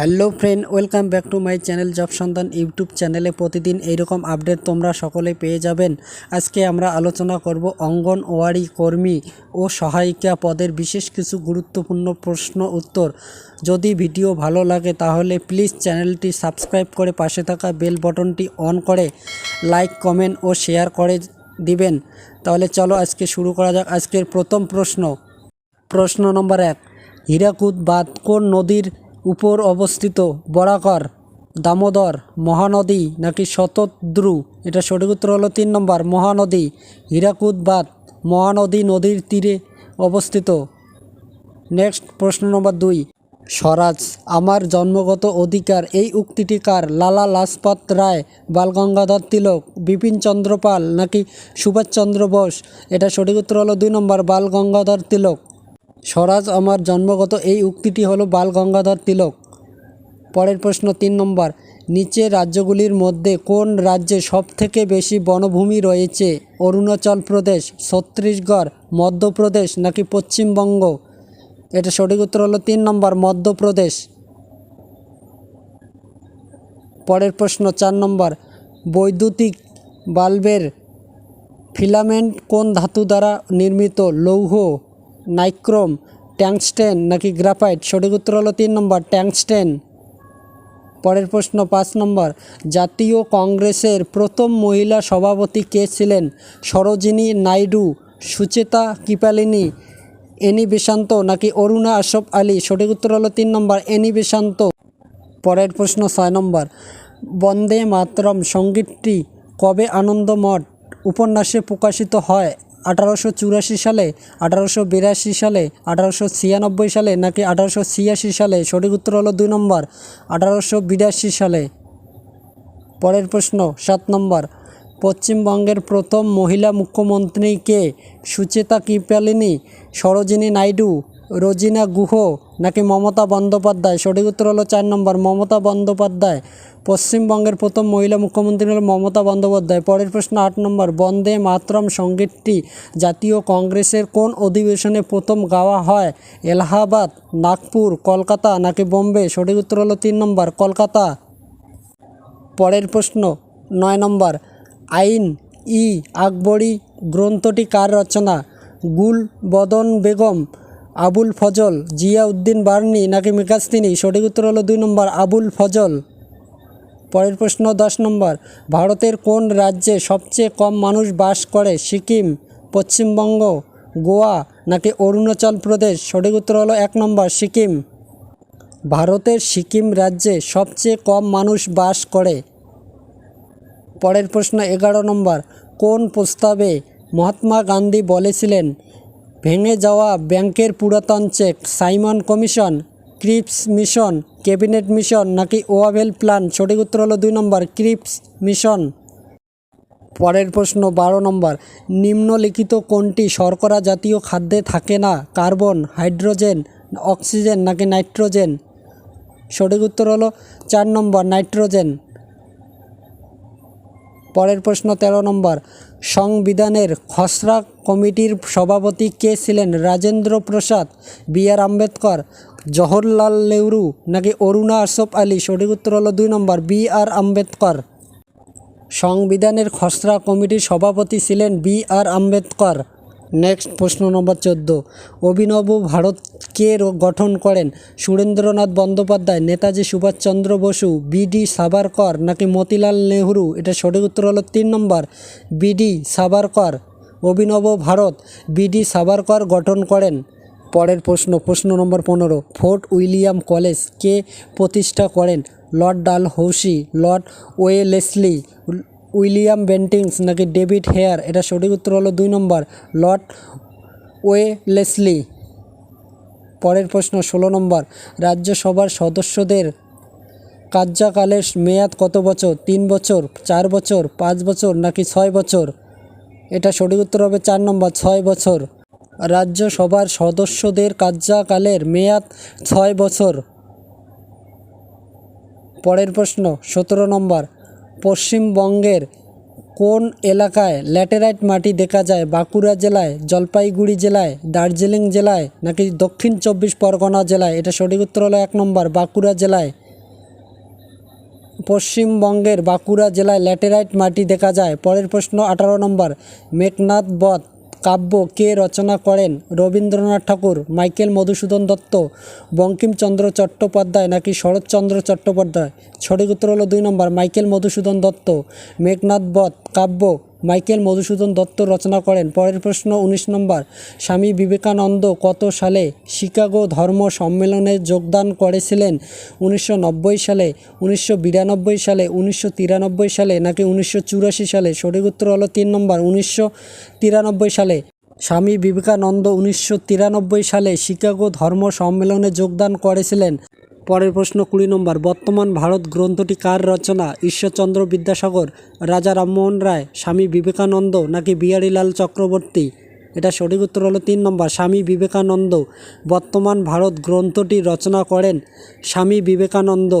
Hello friend, welcome back to my channel job সন্ধান YouTube চ্যানেলে প্রতিদিন এইরকম আপডেট তোমরা সকলে পেয়ে যাবেন। আজকে আমরা আলোচনা করব অঙ্গনওয়াড়ি কর্মী ও সহায়িকা পদের বিশেষ কিছু গুরুত্বপূর্ণ প্রশ্ন উত্তর। যদি ভিডিও ভালো লাগে তাহলে প্লিজ চ্যানেলটি সাবস্ক্রাইব করে পাশে থাকা বেল বটনটি অন করে লাইক, কমেন্ট ও শেয়ার করে দিবেন। তাহলে চলো আজকে শুরু করা যাক। আজকের প্রথম প্রশ্ন। প্রশ্ন নম্বর এক, হীরাকুদ বাঁধ কোন নদীর উপর অবস্থিত বরাকর, দামোদর মহানদী নাকি শতদ্রু? এটা সঠিক উত্তর হলো তিন নম্বর, মহানদী হীরাকুদ বাঁধ মহানদী নদীর তীরে অবস্থিত। নেক্সট প্রশ্ন নম্বর দুই। স্বরাজ, আমার জন্মগত অধিকার এই উক্তিটি কার? লালা লাজপত রায়, বালগঙ্গাধর তিলক, বিপিন চন্দ্র পাল নাকি সুভাষচন্দ্র বোস? এটা সঠিক উত্তর হলো দুই নম্বর, বালগঙ্গাধর তিলক। স্বরাজ, আমার জন্মগত এই উক্তিটি হলো বাল গঙ্গাধর তিলক। পরের প্রশ্ন তিন নম্বর নিচে রাজ্যগুলির মধ্যে কোন রাজ্যে সবথেকে বেশি বনভূমি রয়েছে? অরুণাচল প্রদেশ, ছত্তিশগড়, মধ্যপ্রদেশ নাকি পশ্চিমবঙ্গ? এটা সঠিক উত্তর হলো তিন নম্বর, মধ্যপ্রদেশ। পরের প্রশ্ন চার নম্বর, বৈদ্যুতিক বাল্বের ফিলামেন্ট কোন ধাতু দ্বারা নির্মিত? লৌহ নাইক্রোম, ট্যাংস্টেন নাকি গ্রাফাইট? সঠিক উত্তর হলো তিন নম্বর, ট্যাংস্টেন। পরের প্রশ্ন, পাঁচ নম্বর, জাতীয় কংগ্রেসের প্রথম মহিলা সভাপতি কে ছিলেন? সরোজিনী নাইডু, সুচেতা কিপালিনী, এনি বেশান্ত নাকি অরুণা আশফ আলী? সঠিক উত্তর হলো তিন নম্বর, এনি বেশান্ত। পরের প্রশ্ন, ছয় নম্বর, বন্দে মাতরম সঙ্গীতটি কবে আনন্দমঠ উপন্যাসে প্রকাশিত হয়? আঠারোশো চুরাশি সালে, আঠারোশো বিরাশি সালে, আঠারোশো ছিয়ানব্বই সালে নাকি আঠারোশো ছিয়াশি সালে? সঠিক উত্তর হলো দুই নম্বর। আঠারোশো বিরাশি সালে। পরের প্রশ্ন, সাত নম্বর। পশ্চিমবঙ্গের প্রথম মহিলা মুখ্যমন্ত্রী কে? সুচেতা কৃপালিনী, সরোজিনী নাইডু রোজিনা গুহ নাকি মমতা বন্দ্যোপাধ্যায়? সঠিক উত্তর হলো চার নম্বর। মমতা বন্দ্যোপাধ্যায়, পশ্চিমবঙ্গের প্রথম মহিলা মুখ্যমন্ত্রী হল মমতা বন্দ্যোপাধ্যায়। পরের প্রশ্ন আট নম্বর, বন্দে মাতরম সঙ্গীতটি জাতীয় কংগ্রেসের কোন অধিবেশনে প্রথম গাওয়া হয়? এলাহাবাদ, নাগপুর, কলকাতা নাকি বোম্বে? সঠিক উত্তর হলো তিন নম্বর, কলকাতা। পরের প্রশ্ন নয় নম্বর, আইন ই আকবরী গ্রন্থটি কার রচনা? গুল বদন বেগম আবুল ফজল, জিয়াউদ্দিন বার্নি নাকি মিকাস্তিনি সঠিক উত্তর হলো দুই নম্বর, আবুল ফজল। পরের প্রশ্ন দশ নম্বর, ভারতের কোন রাজ্যে সবচেয়ে কম মানুষ বাস করে, সিকিম, পশ্চিমবঙ্গ, গোয়া নাকি অরুণাচল প্রদেশ? সঠিক উত্তর হলো এক নম্বর, সিকিম। ভারতের সিকিম রাজ্যে সবচেয়ে কম মানুষ বাস করে। পরের প্রশ্ন এগারো নম্বর, কোন প্রস্তাবে মহাত্মা গান্ধী বলেছিলেন ভেঙে যাওয়া ব্যাংকের পুরাতন cheque, Simon commission, Cripps mission, cabinet mission নাকি ওয়াভেল প্ল্যান? সঠিক উত্তর হলো দুই নম্বর, ক্রিপস মিশন। পরের প্রশ্ন, বারো নম্বর, নিম্নলিখিত কোনটি শর্করা জাতীয় খাদ্যে থাকে না? কার্বন, হাইড্রোজেন, অক্সিজেন নাকি নাইট্রোজেন? সঠিক উত্তর হলো চার নম্বর, নাইট্রোজেন। পরের প্রশ্ন ১৩ নম্বর, সংবিধানের খসড়া কমিটির সভাপতি কে ছিলেন? রাজেন্দ্র প্রসাদ, বি আর আম্বেদকর, জওহরলাল নেহরু নাকি অরুণা আশফ আলী? সঠিক উত্তর হলো দুই নম্বর, বি আর আম্বেদকর। সংবিধানের খসড়া কমিটির সভাপতি ছিলেন বি আর আম্বেদকর। নেক্সট প্রশ্ন নম্বর চোদ্দ। অভিনব ভারত কে গঠন করেন? সুরেন্দ্রনাথ বন্দ্যোপাধ্যায়, নেতাজি সুভাষচন্দ্র বসু বিডি সাভারকর নাকি মতিলাল নেহরু? এটা সঠিক উত্তর হলো তিন নম্বর বিডি সাভারকর। অভিনব ভারত বিডি সাভারকর গঠন করেন। পরের প্রশ্ন প্রশ্ন নম্বর পনেরো, ফোর্ট উইলিয়াম কলেজ কে প্রতিষ্ঠা করেন? Lord Dalhousie lord Wellesley, William Bentinck নাকি ডেভিড হেয়ার? এটা সঠিক উত্তর হলো দুই নম্বর, লর্ড ওয়েলেসলি। পরের প্রশ্ন, ষোলো নম্বর, রাজ্যসভার সদস্যদের কার্যকালের মেয়াদ কত বছর? তিন বছর, চার বছর, পাঁচ বছর নাকি ছয় বছর? এটা সঠিক উত্তর হবে চার নম্বর, ছয় বছর। রাজ্যসভার সদস্যদের কার্যকালের মেয়াদ ছয় বছর। পরের প্রশ্ন, সতেরো নম্বর, পশ্চিমবঙ্গের কোন এলাকায় ল্যাটেরাইট মাটি দেখা যায়? বাঁকুড়া জেলায়, জলপাইগুড়ি জেলায়, দার্জিলিং জেলায়, নাকি দক্ষিণ চব্বিশ পরগনা জেলায়? এটা সঠিক উত্তর হলো এক নম্বর, বাঁকুড়া জেলায়। পশ্চিমবঙ্গের বাঁকুড়া জেলায় ল্যাটেরাইট মাটি দেখা যায়। পরের প্রশ্ন, আঠারো নম্বর মেঘনাথ বধ কাব্য কে রচনা করেন? রবীন্দ্রনাথ ঠাকুর, মাইকেল মধুসূদন দত্ত, বঙ্কিমচন্দ্র চট্টোপাধ্যায় নাকি শরৎচন্দ্র চট্টোপাধ্যায়? ছড়ি উত্তর হলো দুই নম্বর, মাইকেল মধুসূদন দত্ত মেঘনাথ বধ কাব্য মাইকেল মধুসূদন দত্ত রচনা করেন। পরের প্রশ্ন উনিশ নম্বর, স্বামী বিবেকানন্দ কত সালে শিকাগো ধর্ম সম্মেলনে যোগদান করেছিলেন? উনিশশো নব্বই সালে উনিশশো বিরানব্বই সালে উনিশশো তিরানব্বই সালে, নাকি উনিশশো চুরাশি সালে? সঠিক উত্তর হলো তিন নম্বর উনিশশো তিরানব্বই সালে। স্বামী বিবেকানন্দ উনিশশো তিরানব্বই সালে শিকাগো ধর্ম সম্মেলনে যোগদান করেছিলেন। পরের প্রশ্ন কুড়ি নম্বর, বর্তমান ভারত গ্রন্থটি কার রচনা? ঈশ্বরচন্দ্র বিদ্যাসাগর, রাজা রামমোহন রায়, স্বামী বিবেকানন্দ নাকি বিহারীলাল চক্রবর্তী? এটা সঠিক উত্তর হলো তিন নম্বর, স্বামী বিবেকানন্দ। বর্তমান ভারত গ্রন্থটি রচনা করেন স্বামী বিবেকানন্দ।